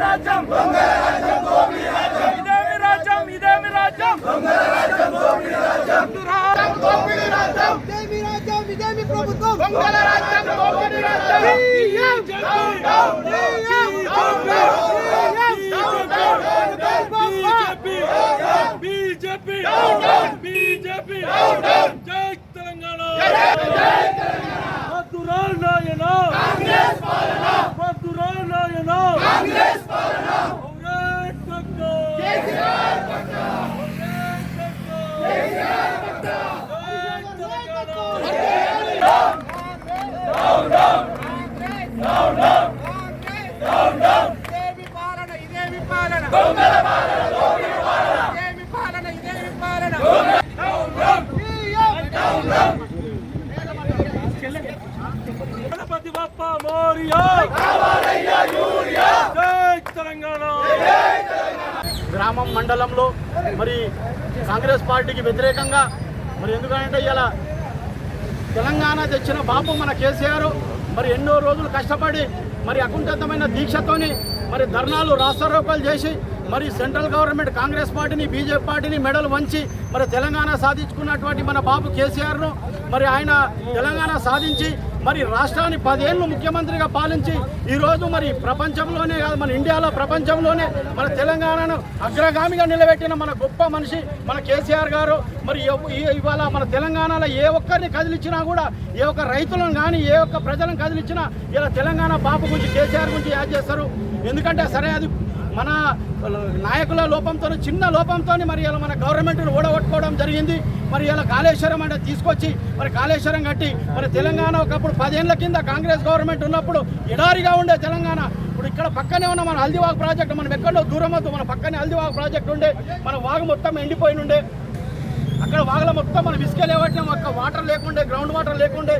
రాజ్యం CM down down CM down down BJP BJP BJP జై తెలంగాణ మధురాల్ నాయన మధురాల్ నాయన ఔరే టక్కా. ఇదేమి పాలన ఇదేమి పాలన దొంగల పాలన దోపిడి పాలన ఇదేమి పాలన ఇదేమి పాలన గణపతి బప్ప మోరియా జై తెలంగాణ గ్రామం మండలంలో మరి కాంగ్రెస్ పార్టీకి వ్యతిరేకంగా మరి ఎందుకంటే ఇలా తెలంగాణ తెచ్చిన బాపు మన కేసీఆర్ మరి ఎన్నో రోజులు కష్టపడి మరి అకుంఠితమైన దీక్షతోని మరి ధర్నాలు రాస్తారోకాలు చేసి మరి సెంట్రల్ గవర్నమెంట్ కాంగ్రెస్ పార్టీని బీజేపీ పార్టీని మెడలు వంచి మరి తెలంగాణ సాధించుకున్నటువంటి మన బాబు కేసీఆర్ను మరి ఆయన తెలంగాణ సాధించి మరి రాష్ట్రాన్ని పదేళ్ళు ముఖ్యమంత్రిగా పాలించి ఈరోజు మరి ప్రపంచంలోనే కాదు మన ఇండియాలో ప్రపంచంలోనే మన తెలంగాణను అగ్రగామిగా నిలబెట్టిన మన గొప్ప మనిషి మన కేసీఆర్ గారు. మరి ఎవ్- ఇవాళ మన తెలంగాణలో ఏ ఒక్కరిని కదిలించినా కూడా ఏ ఒక్క రైతులను కానీ ఏ ఒక్క ప్రజలను కదిలించినా ఇలా తెలంగాణ బాబు గురించి కేసీఆర్ గురించి యాడ్ చేస్తారు. ఎందుకంటే సరే అది మన నాయకుల లోపంతో చిన్న లోపంతో మరి ఇలా మన గవర్నమెంట్ను ఓడగొట్టుకోవడం జరిగింది. మరి ఇలా కాళేశ్వరం అంటే తీసుకొచ్చి మరి కాళేశ్వరం కట్టి మరి తెలంగాణ ఒకప్పుడు పదేళ్ళ కింద కాంగ్రెస్ గవర్నమెంట్ ఉన్నప్పుడు ఎడారిగా ఉండే తెలంగాణ. ఇప్పుడు ఇక్కడ పక్కనే ఉన్న మన హల్దీవాగ్ ప్రాజెక్ట్ మనం ఎక్కడో దూరం వద్దు మన పక్కనే హల్దీవాగ్ ప్రాజెక్ట్ ఉండే మన వాగు మొత్తం ఎండిపోయి ఉండే అక్కడ వాగల మొత్తం మనం ఇసుక లేవట్టినాం ఒక్క వాటర్ లేకుండే గ్రౌండ్ వాటర్ లేకుండే.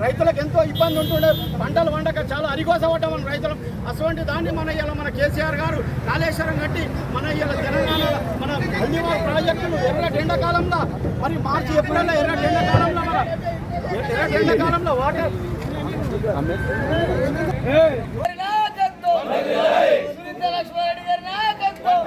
రైతులకు ఎంతో ఇబ్బంది ఉంటుండే. పంటలు వండక చాలా అరిగోసవటం మన రైతులు అటువంటి దాన్ని మన ఇలా మన కేసీఆర్ గారు కాళేశ్వరం కట్టి మన ఇలా తెలంగాణ మన హల్దీవాగ్ ప్రాజెక్టులు ఎర్ర ఎండాకాలంలో మరి మార్చి ఏప్రిల్లో ఎర్ర ఎండాకాలంలో మన ఎర్ర ఎండాకాలంలో వాటర్ నాయకత్వం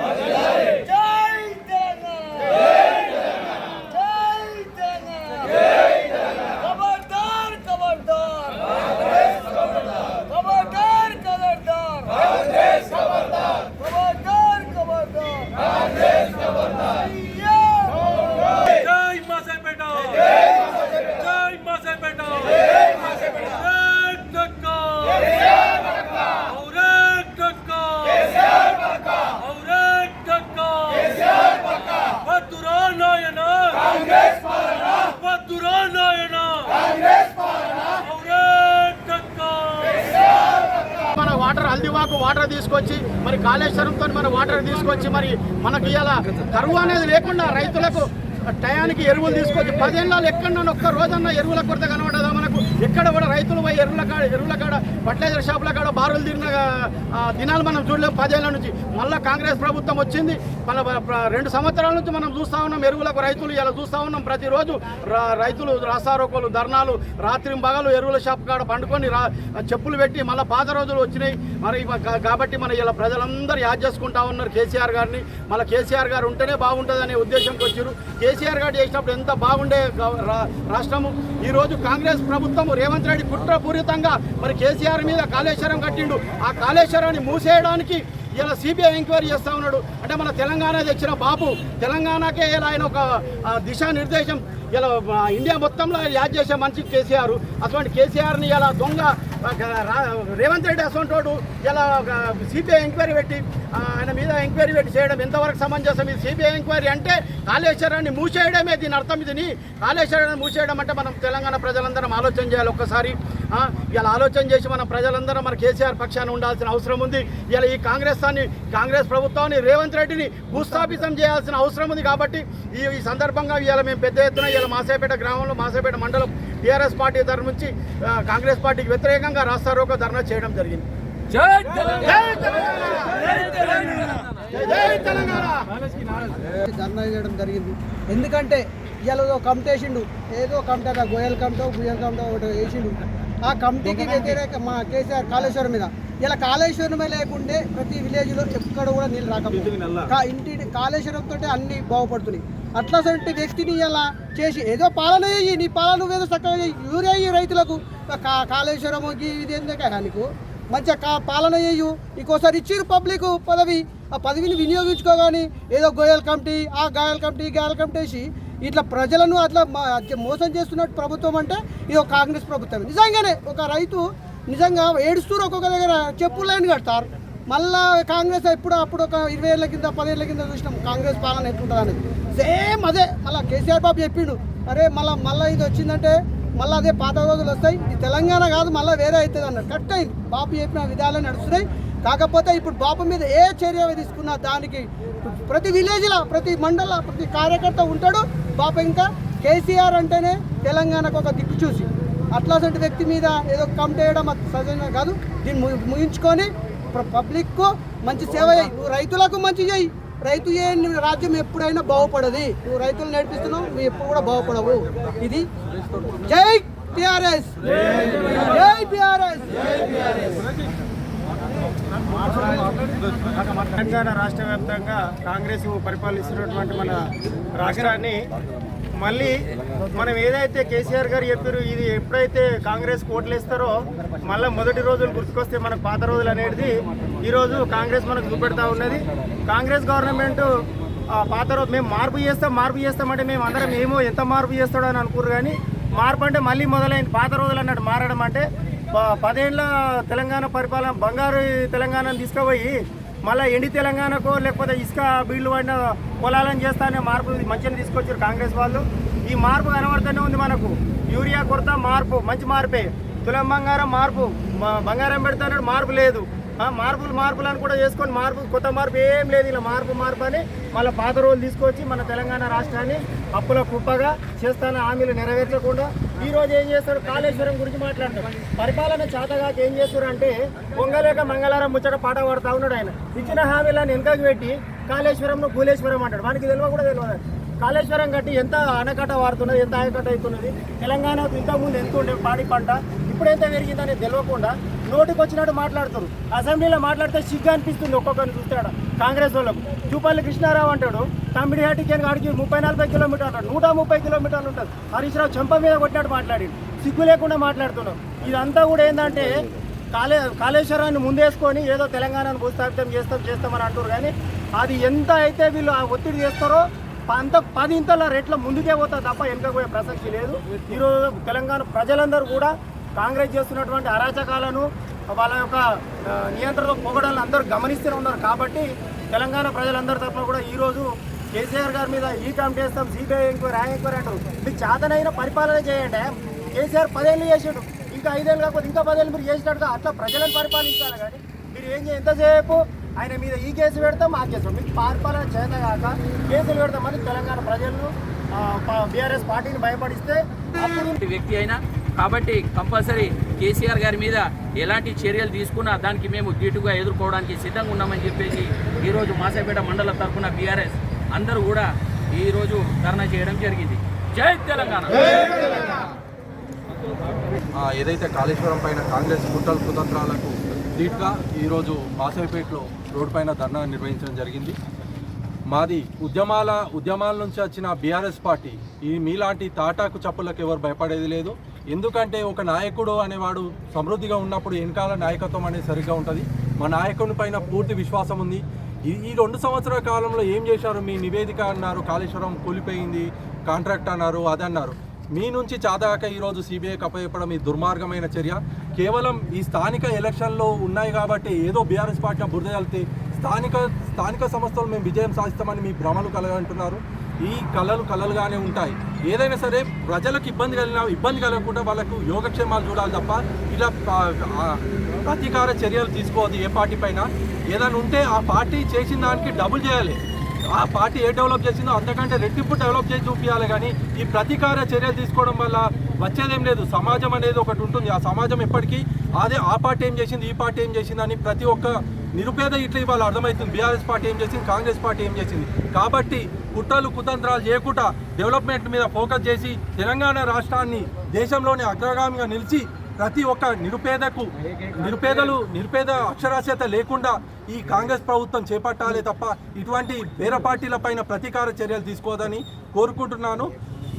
వాటర్ వాటర్ తీసుకొచ్చి మరి కాళేశ్వరంతో మన వాటర్ తీసుకొచ్చి మరి మనకి ఇలా కరువు అనేది లేకుండా రైతులకు టయానికి ఎరువులు తీసుకొచ్చి పదేళ్ళలో ఎక్కడన్నా ఒక్క రోజన్నా ఎరువుల కొరత కనబడదా మనకు? ఎక్కడ కూడా రైతులు పోయి ఎరువుల ఎరువుల కాడ ఫర్టిలైజర్ షాపుల కాడ బారులు తిరిగిన దినాలు మనం చూడలేము పదేళ్ళ నుంచి మళ్ళీ కాంగ్రెస్ ప్రభుత్వం వచ్చింది. మన రెండు సంవత్సరాల నుంచి మనం చూస్తా ఉన్నాం ఎరువులకు రైతులు ఇలా చూస్తూ ఉన్నాం ప్రతిరోజు. రైతులు రాస్తారోకోలు ధర్నాలు రాత్రి పగలు ఎరువుల షాప్ కాడ పండుకొని చెప్పులు పెట్టి మళ్ళీ పాత రోజులు వచ్చినాయి. మరి కా- కాబట్టి మన ఇలా ప్రజలందరూ యాద్ చేసుకుంటా ఉన్నారు కేసీఆర్ గారిని. మళ్ళీ కేసీఆర్ గారు ఉంటేనే బాగుంటుంది అనే ఉద్దేశంతో వచ్చారు కేసీఆర్ గారు చేసినప్పుడు ఎంత బాగుండే రాష్ట్రము. ఈరోజు కాంగ్రెస్ ప్రభుత్వం రేవంత్ రెడ్డి కుట్రపూరితంగా మరి కేసీఆర్ మీద కాళేశ్వరం కట్టిండు. ఆ కాళేశ్వరాన్ని మూసేయడానికి ఇలా సిబిఐ ఎంక్వైరీ చేస్తా ఉన్నాడు. అంటే మన తెలంగాణ తెచ్చిన బాపు తెలంగాణకే ఇలా ఆయన ఒక దిశానిర్దేశం ఇలా ఇండియా మొత్తంలో యాడ్ చేసే మనిషి కేసీఆర్. అటువంటి కేసీఆర్ని ఇలా దొంగ రేవంత్ రెడ్డి అసొంటి వాడు ఇలా సిబిఐ ఎంక్వైరీ పెట్టి ఆయన మీద ఎంక్వైరీ పెట్టి చేయడం ఎంతవరకు సమంజసం? ఇది సిబిఐ ఎంక్వైరీ అంటే కాళేశ్వరాన్ని మూసేయడమే దీని అర్థం ఇదిని కాళేశ్వరాన్ని మూసేయడం అంటే మనం తెలంగాణ ప్రజలందరం ఆలోచన చేయాలి ఒక్కసారి. ఇలా ఆలోచన చేసి మన ప్రజలందరం మన కేసీఆర్ పక్షాన ఉండాల్సిన అవసరం ఉంది. ఇలా ఈ కాంగ్రెస్ దాన్ని కాంగ్రెస్ ప్రభుత్వాన్ని రేవంత్ రెడ్డిని భూస్థాపితం చేయాల్సిన అవసరం ఉంది కాబట్టి ఈ ఈ సందర్భంగా ఇవాళ మేము పెద్ద ఎత్తున ఇవాళ మాసేపేట గ్రామంలో మాసేపేట మండలం టీఆర్ఎస్ పార్టీ తరఫు నుంచి కాంగ్రెస్ పార్టీకి వ్యతిరేకంగా రాస్తారోకో ధర్నా చేయడం జరిగింది. జై తెలంగాణ! జై తెలంగాణ! జై తెలంగాణ! ధర్నా చేయడం జరిగింది. ఎందుకంటే ఇవాళ ఏదో కమిటీ వేసిండు. ఏదో కమిటీ గోయల్ కమిటో గుయల్ కమిటో ఒకటి వేసిండు. ఆ కమిటీకి వ్యతిరేక మా కేసీఆర్ కాళేశ్వరం మీద ఇలా కాళేశ్వరమే లేకుంటే ప్రతి విలేజ్లో ఎక్కడ కూడా నీళ్ళు రాకపోతుంది కా- ఇంటి కాళేశ్వరం తోటి అన్ని బాగుపడుతున్నాయి. అట్లాంటి వ్యక్తిని ఇలా చేసి ఏదో పాలన చేయి నీ పాలన నువ్వేదో చక్కగా యూరియా ఇయ్యి రైతులకు. కా కాళేశ్వరం ఇది ఎందుకు నీకు? మంచిగా కా పాలన చేయు ఇంకోసారి ఇచ్చిరు పబ్లిక్ పదవి. ఆ పదవిని వినియోగించుకోగాని ఏదో గోయల్ కమిటీ ఆ గాయల్ కమిటీ గాయల్ కమిటీ వేసి ఇట్లా ప్రజలను అట్లా అట్లా మోసం చేస్తున్నట్టు ప్రభుత్వం అంటే ఇది ఒక కాంగ్రెస్ ప్రభుత్వం నిజంగానే ఒక రైతు నిజంగా ఏడుస్తూరు ఒక్కొక్క దగ్గర. చెప్పు లైన్ కడతారు. మళ్ళా కాంగ్రెస్ ఎప్పుడు అప్పుడు ఒక ఇరవై ఏళ్ళ కింద పదేళ్ళ కింద చూసినాం కాంగ్రెస్ పాలన ఎట్లుంటుంది అనేది సేమ్ అదే మళ్ళీ కేసీఆర్ బాబు చెప్పిండు. అరే మళ్ళీ మళ్ళీ ఇది వచ్చిందంటే మళ్ళీ అదే పాత రోజులు వస్తాయి. ఇది తెలంగాణ కాదు మళ్ళీ వేరే అవుతుంది అన్నారు కరెక్ట్ అయింది. బాబు చెప్పిన విధాలు నడుస్తున్నాయి. కాకపోతే ఇప్పుడు బాబు మీద ఏ చర్య తీసుకున్నా దానికి ప్రతి విలేజ్లో ప్రతి మండల ప్రతి కార్యకర్త ఉంటాడు. బాబు ఇంకా కేసీఆర్ అంటేనే తెలంగాణకు ఒక దిక్కు చూసి. అట్లాంటి వ్యక్తి మీద ఏదో కమిటీ చేయడం అది కాదు. దీన్ని ము- ముగించుకొని పబ్లిక్కు మంచి సేవ చేయి. నువ్వు రైతులకు మంచి చేయి. రైతు చేయని రాజ్యం ఎప్పుడైనా బాగుపడది. నువ్వు రైతులు నేర్పిస్తున్నావు నువ్వు ఎప్పుడు కూడా బాగుపడవు. ఇది జై టిఆర్ఎస్. జై టిఆర్ఎస్. తెలంగాణ రాష్ట్ర వ్యాప్తంగా కాంగ్రెస్ పరిపాలిస్తున్నటువంటి మన రాష్ట్రాన్ని మళ్ళీ మనం ఏదైతే కేసీఆర్ గారు చెప్పారు ఇది ఎప్పుడైతే కాంగ్రెస్ ఓట్లేస్తారో మళ్ళీ మొదటి రోజులు గుర్తుకొస్తే మనకు పాత రోజులు అనేది ఈరోజు కాంగ్రెస్ మనకు చూపెడతా ఉన్నది. కాంగ్రెస్ గవర్నమెంట్ పాత రోజు మేము మార్పు చేస్తాం మార్పు చేస్తామంటే మేము అందరం ఏమో ఎంత మార్పు చేస్తాడో అని అనుకోరు కానీ మార్పు అంటే మళ్ళీ మొదలైంది. పాత రోజులు అన్నట్టు మారడం అంటే పదేళ్ళ తెలంగాణ పరిపాలన బంగారు తెలంగాణను తీసుకుపోయి మళ్ళీ ఎండి తెలంగాణకో లేకపోతే ఇసుక బీళ్ళు పడిన పొలాలను చేస్తానే మార్పు మంచిగా తీసుకొచ్చారు కాంగ్రెస్ వాళ్ళు. ఈ మార్పు కనబడుతూనే ఉంది మనకు. యూరియా కొరత మార్పు మంచి మార్పే. తులం బంగారం మార్పు బంగారం పెడతాడు మార్పు లేదు. మార్పులు మార్పులు అని కూడా చేసుకొని మార్పు కొత్త మార్పు ఏం లేదు ఇలా మార్పు మార్పు అని మళ్ళీ పాత రోజులు తీసుకొచ్చి మన తెలంగాణ రాష్ట్రాన్ని అప్పుల కుప్పగా చేస్తాన హామీలు నెరవేర్చకుండా ఈ రోజు ఏం చేస్తారు కాళేశ్వరం గురించి మాట్లాడతారు పరిపాలన చేతగాక ఏం చేస్తారు అంటే పొంగలేక మంగళవారం ముచ్చట పాట పాడుతా ఉన్నాడు ఆయన. ఇచ్చిన హామీలను వెనకకి పెట్టి కాళేశ్వరంను భూలేశ్వరం అంటాడు. మనకి తెలియ కూడా తెలియదు. కాళేశ్వరం కట్టి ఎంత ఆనకట్ట వాడుతున్నది ఎంత ఆయకట్ట అవుతున్నది? తెలంగాణకు ఇంతకుముందు ఎంత ఉండే పాడి పంట? ఇప్పుడు ఎంత పెరిగిందనేది తెలియకుండా నోటికి వచ్చినట్టు మాట్లాడుతారు. అసెంబ్లీలో మాట్లాడితే సిగ్గు అనిపిస్తుంది ఒక్కొక్కరిని చూస్తాడు? కాంగ్రెస్ వాళ్ళకు. చూపల్లి కృష్ణారావు అంటాడు తమ్మిడిహాటికి అడిగి ముప్పై నలభై కిలోమీటర్లు అంటాడు నూట ముప్పై కిలోమీటర్లు ఉంటుంది. హరీష్ రావు చెంప మీద కొట్టినట్టు మాట్లాడి సిగ్గు లేకుండా మాట్లాడుతున్నాం. ఇదంతా కూడా ఏంటంటే కాళే కాళేశ్వరాన్ని ముందేసుకొని ఏదో తెలంగాణను భూస్థాపితం చేస్తాం చేస్తామని అంటారు కానీ అది ఎంత అయితే వీళ్ళు ఆ ఒత్తిడి చేస్తారో అంత పది ఇంతల రేట్ల ముందుకే పోతా తప్ప వెనుక పోయే ప్రసక్తి లేదు. ఈరోజు తెలంగాణ ప్రజలందరూ కూడా కాంగ్రెస్ చేస్తున్నటువంటి అరాచకాలను వాళ్ళ యొక్క నియంత్రణలో నియంత్రణ పొగడాలను అందరూ గమనిస్తూనే ఉన్నారు. కాబట్టి తెలంగాణ ప్రజలందరి తరఫున కూడా ఈరోజు కేసీఆర్ గారి మీద ఈ కమిటీ చేస్తాం. సిబిఐ ఎంక్వైరీ ఆ ఎంక్వైరీ అంటారు మీకు చేతనైన పరిపాలన చేయండి. కేసీఆర్ పదేళ్ళు చేసాడు. ఇంకా ఐదేళ్ళు కాకపోతే ఇంకా పదేళ్ళు మీరు చేసినట్టుగా అట్లా ప్రజలను పరిపాలించాలి కానీ మీరు ఏం చేయ ఎంతసేపు ఆయన మీద ఈ కేసు పెడతాం ఆ కేసు మీకు పరిపాలన చేత కాక కేసులు పెడతామని తెలంగాణ ప్రజలను బీఆర్ఎస్ పార్టీని భయపడిస్తే అప్పుడు వ్యక్తి అయినా కాబట్టి కంపల్సరీ కేసీఆర్ గారి మీద ఎలాంటి చర్యలు తీసుకున్నా దానికి మేము ధీటుగా ఎదుర్కోవడానికి సిద్ధంగా ఉన్నామని చెప్పేసి ఈరోజు మాసేపేట మండలం తరఫున బీఆర్ఎస్ అందరూ కూడా ఈరోజు ధర్నా చేయడం జరిగింది. జై తెలంగాణ! ఆ, ఏదైతే కాళేశ్వరం పైన కాంగ్రెస్ కుట్రల కుతంత్రాలకు ధీటుగా ఈరోజు మాసైపేటలో రోడ్డు పైన ధర్నా నిర్వహించడం జరిగింది. మాది ఉద్యమాల ఉద్యమాల నుంచి వచ్చిన బీఆర్ఎస్ పార్టీ ఈ మీలాంటి తాటాకు చప్పులకు ఎవరు భయపడేది లేదు. ఎందుకంటే ఒక నాయకుడు అనేవాడు సమృద్ధిగా ఉన్నప్పుడు వెనకాల నాయకత్వం అనేది సరిగ్గా ఉంటుంది. మా నాయకుని పైన పూర్తి విశ్వాసం ఉంది. ఈ ఈ రెండు సంవత్సరాల కాలంలో ఏం చేశారు? మీ నివేదిక అన్నారు కాళేశ్వరం కూలిపోయింది కాంట్రాక్ట్ అన్నారు అదన్నారు మీ నుంచి చాదాక ఈరోజు సిబిఐకి అప్పచెప్పడం ఈ దుర్మార్గమైన చర్య. కేవలం ఈ స్థానిక ఎలక్షన్లో ఉన్నాయి కాబట్టి ఏదో బీఆర్ఎస్ పార్టీ బురద చల్లితే స్థానిక స్థానిక సంస్థలు మేము విజయం సాధిస్తామని మీ భ్రమలు కలగంటున్నారు ఈ కళలు కళలుగానే ఉంటాయి. ఏదైనా సరే ప్రజలకు ఇబ్బంది కలిగిన ఇబ్బంది కలగకుండా వాళ్ళకు యోగక్షేమాలు చూడాలి తప్ప ఇలా ప్రతీకార చర్యలు తీసుకోవద్దు ఏ పార్టీ పైన. ఏదైనా ఉంటే ఆ పార్టీ చేసిన దానికి డబుల్ చేయాలి. ఆ పార్టీ ఏ డెవలప్ చేసిందో అంతకంటే రెట్టింపు డెవలప్ చేసి చూపించాలి కానీ ఈ ప్రతీకార చర్యలు తీసుకోవడం వల్ల వచ్చేదేం లేదు. సమాజం అనేది ఒకటి ఉంటుంది. ఆ సమాజం ఎప్పటికీ అదే ఆ పార్టీ ఏం చేసింది ఈ పార్టీ ఏం చేసింది అని ప్రతి ఒక్క నిరుపేద ఇట్లా ఇవాళ అర్థమవుతుంది. బీఆర్ఎస్ పార్టీ ఏం చేసింది? కాంగ్రెస్ పార్టీ ఏం చేసింది? కాబట్టి కుట్రలు కుతంత్రాలు చేయకుండా డెవలప్మెంట్ మీద ఫోకస్ చేసి తెలంగాణ రాష్ట్రాన్ని దేశంలోనే అగ్రగామిగా నిలిచి ప్రతి ఒక్క నిరుపేదకు నిరుపేదలు నిరుపేద అక్షరాస్యత లేకుండా ఈ కాంగ్రెస్ ప్రభుత్వం చేపట్టాలి తప్ప ఇటువంటి వేరే పార్టీల పైన ప్రతీకార చర్యలు తీసుకోదని కోరుకుంటున్నాను.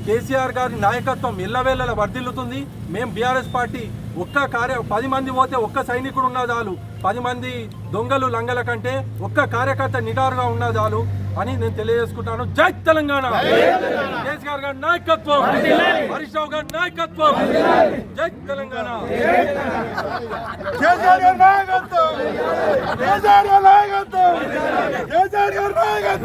కేసీఆర్ గారి నాయకత్వం ఎల్లవేళలా వర్ధిల్లుతుంది. మేము బీఆర్ఎస్ పార్టీ ఒక్క కార్య పది మంది పోతే ఒక్క సైనికుడు ఉన్న చాలు. పది మంది దొంగలు లంగల కంటే ఒక్క కార్యకర్త నిటారుగా ఉన్న చాలు అని నేను తెలియజేసుకుంటాను. జై తెలంగాణ! కేసీఆర్ గారి నాయకత్వం! హరీష్ రావు గారి నాయకత్వం! జై తెలంగాణ కేసీఆర్ గారి నాయకత్వం కేసీఆర్ గారి నాయకత్వం కేసీఆర్ గారి నాయకత్వం జై తెలంగాణ జై తెలంగాణ జై తెలంగాణ